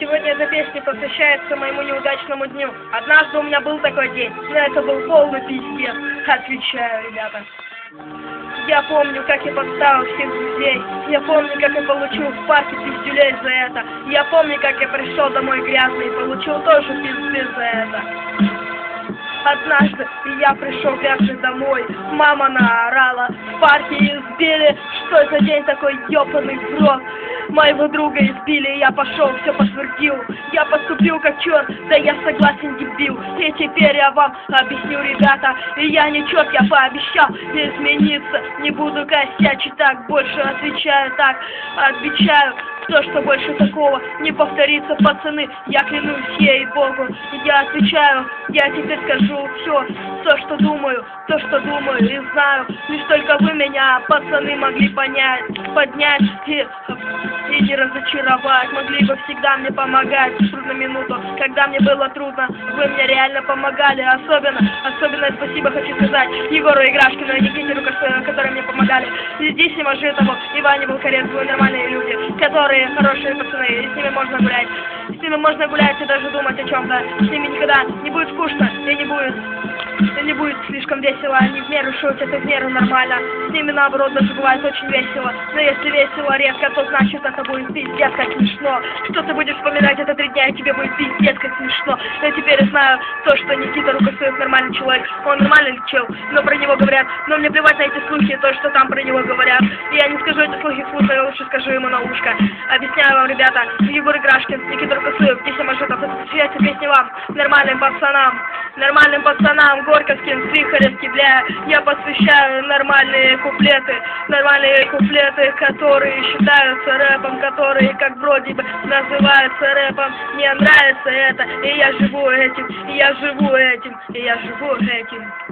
Сегодня эта песня посвящается моему неудачному дню. Однажды у меня был такой день, но это был полный пиздец. Отвечаю, ребята. Я помню, как я подставил всех друзей. Я помню, как я получил в парке пиздюлей за это. Я помню, как я пришел домой грязный и получил тоже пизды за это. Однажды я пришел грязный домой, мама наорала, в парке избили, что это день такой ёбаный в. Моего друга избили, я пошел, все подтвердил. Я поступил как черт, да я согласен, дебил. И теперь я вам объясню, ребята, и я не черт, я пообещал измениться. Не буду косячить так, больше отвечаю так, отвечаю. То, что больше такого не повторится, пацаны, я клянусь ей Богу. Я отвечаю, я теперь скажу все, то, что думаю, то, что думаю и знаю. Лишь только вы меня, пацаны, могли понять, поднять и, и не разочаровать. Могли бы всегда мне помогать в трудную минуту, когда мне было трудно. Вы мне реально помогали, особенно, особенно спасибо хочу сказать Егору Играшкину и Никите Рукосоеву, которые мне помогали. И и Мажитову, и Ване Балкарецкому, нормальные люди, которые хорошие пацаны, и с ними можно гулять. С ними можно гулять и даже думать о чем-то. С ними никогда не будет скучно и не будет и не будет слишком весело, они в меру шутят, это в меру нормально. С ними наоборот даже бывает очень весело. Но если весело редко, то значит это будет пиздец как смешно. Что ты будешь вспоминать это три дня, и тебе будет пиздец как смешно. Но теперь знаю то, что Никита Рукосуев нормальный человек. Он нормальный чел, но про него говорят. Но мне плевать на эти слухи, то, что там про него говорят. И я не скажу эти слухи вслух, я лучше скажу ему на ушко. Объясняю вам, ребята, Егор Играшкин, Никита Рукосуев, Тися Машутов, это песня вам, нормальным пацанам, нормальным пацанам, Горьковским, Стрихаревский, бля, я посвящаю нормальные куплеты, нормальные куплеты, которые считаются рэпом, которые как вроде бы называются рэпом, мне нравится это, и я живу этим, и я живу этим, и я живу этим.